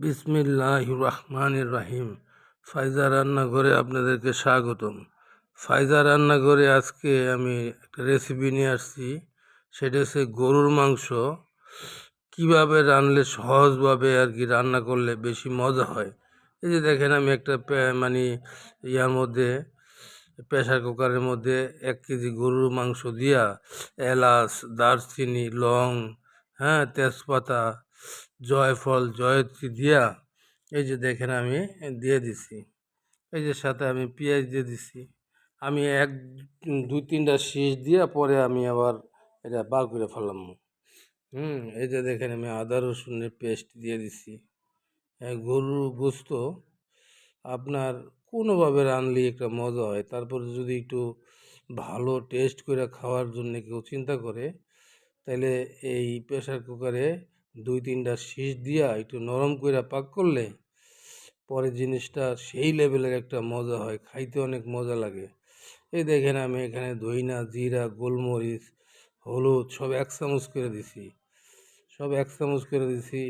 বিসমিল্লাহ রহমানির রাহিম। ফাইজা রান্নাঘরে আপনাদেরকে স্বাগতম। ফাইজা রান্নাঘরে আজকে আমি একটা রেসিপি নিয়ে আসছি। সেটা হচ্ছে গরুর মাংস। কীভাবে রানলে সহজভাবে আর কি রান্না করলে বেশি মজা হয়? এই যে দেখেন, আমি একটা মানে ইয়ার মধ্যে প্রেশার কুকারের মধ্যে এক কেজি গরুর মাংস দিয়া এলাচ, দারচিনি, লং হ্যাঁ তেজপাতা জয়ফল জয়ত্রী দিয়া এই যে দেখেন আমি দিয়ে দিছি। এই যে সাথে আমি পেঁয়াজ দিয়ে দিছি। আমি এক দুই তিনটা শীষ দিয়া পরে আমি আবার এটা বার করে ফেললাম। হুম এই যে দেখেন আমি আদা রসুনের পেস্ট দিয়ে দিছি। হ্যাঁ, গরুর গোস্ত আপনার কোনোভাবে রানলে একটা মজা হয়। তারপর যদি একটু ভালো টেস্ট করে খাওয়ার জন্য কেউ চিন্তা করে তাহলে এই প্রেশার কুকারে দুই তিনটা শীষ দিয়া একটু নরম করে পাক করলে পরে জিনিসটা সেই লেভেলের একটা মজা হয়, খাইতে অনেক মজা লাগে। এই দেখেন আমি এখানে দইনা জিরা, গোলমরিচ, হলুদ সব এক চামচ করে দিছি, সব এক চামচ করে দিছি।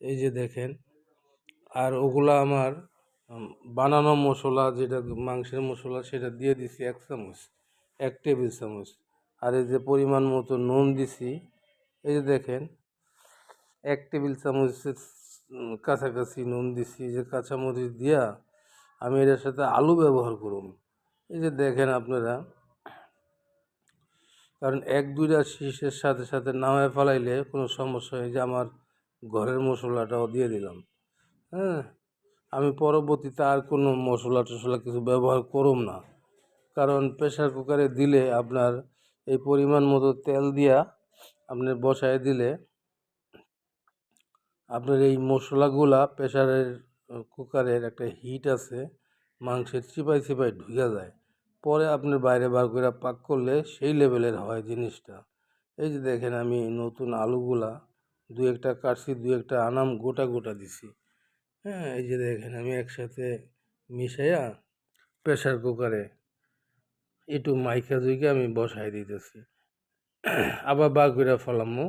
এই যে দেখেন, আর ওগুলা আমার বানানো মশলা যেটা মাংসের মশলা সেটা দিয়ে দিছি এক চামচ, এক টেবিল চামচ। আর এই যে পরিমাণ মতো নুন দিছি, এই যে দেখেন এক টেবিল চামচের কাছাকাছি নুন দিছি যে কাঁচামরিচ দিয়া আমি এটার সাথে আলু ব্যবহার করুন। এই যে দেখেন আপনারা, কারণ এক, দুইটা শীষের সাথে সাথে নামায় ফেলাইলে কোনো সমস্যা হয় যে আমার ঘরের মশলাটাও দিয়ে দিলাম। হ্যাঁ আমি পরবর্তীতে আর কোনো মশলা টশলা কিছু ব্যবহার করুম না। কারণ প্রেশার কুকারে দিলে আপনার এই পরিমাণ মতো তেল দিয়া আপনার বসায় দিলে আপনার এই মশলাগুলা প্রেশারের কুকারের একটা হিট আছে, মাংসের চিপাই চিপাই ঢুকে যায়। পরে আপনি বাইরে বার করে পাক করলে সেই লেভেলের হয় জিনিসটা। এই যে দেখেন আমি নতুন আলুগুলা দু একটা কাটছি দু একটা আনাম গোটা গোটা দিছি। হ্যাঁ এই যে দেখেন আমি একসাথে মিশাইয়া প্রেশার কুকারে একটু মাইকা জুইকে আমি বসাই দিতেছি। আবার বার করে ফেলামো।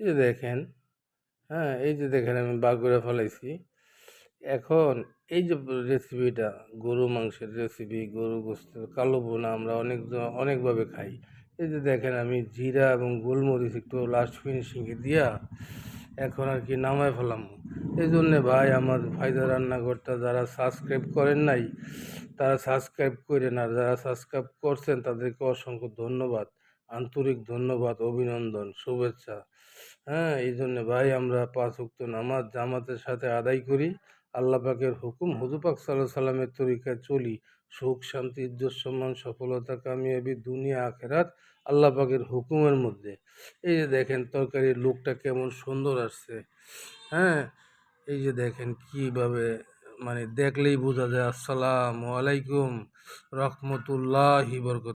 এই যে দেখেন হ্যাঁ এই যে দেখেন আমি বার করে ফেলাইছি। এখন এই যে রেসিপিটা গরু মাংসের রেসিপি গরু গোস্তের কালো বোনা আমরা অনেক অনেকভাবে খাই। এই যে দেখেন আমি জিরা এবং গোলমরিচ একটু লাস্ট ফিনিশিংয়ে দিয়া এখন আর কি নামায় ফেলাম। এই জন্যে ভাই আমার ফায়দা রান্নাঘরটা যারা সাবস্ক্রাইব করেন নাই, তারা সাবস্ক্রাইব করেন আর যারা সাবস্ক্রাইব করছেন তাদেরকে অসংখ্য ধন্যবাদ। আন্তরিক ধন্যবাদ, অভিনন্দন, শুভেচ্ছা। হ্যাঁ এই জন্যে ভাই আমরা পাঁচ উক্ত নামাজ, জামাতের সাথে আদায় করি। আল্লাহ পাকের হুকুম হুজুপাক সাল্লাহ সাল্লামের তরিকায় চলি। সুখ, শান্তি, ইজ্জত, সম্মান, সফলতা কামিয়াবি, দুনিয়া, আখেরাত আল্লাহ পাকের হুকুমের মধ্যে। এই যে দেখেন তরকারির লুকটা কেমন সুন্দর আসছে। হ্যাঁ এই যে দেখেন কীভাবে মানে দেখলেই বোঝা যায়, আসসালামু আলাইকুম, রহমতুল্লাহি বরকত।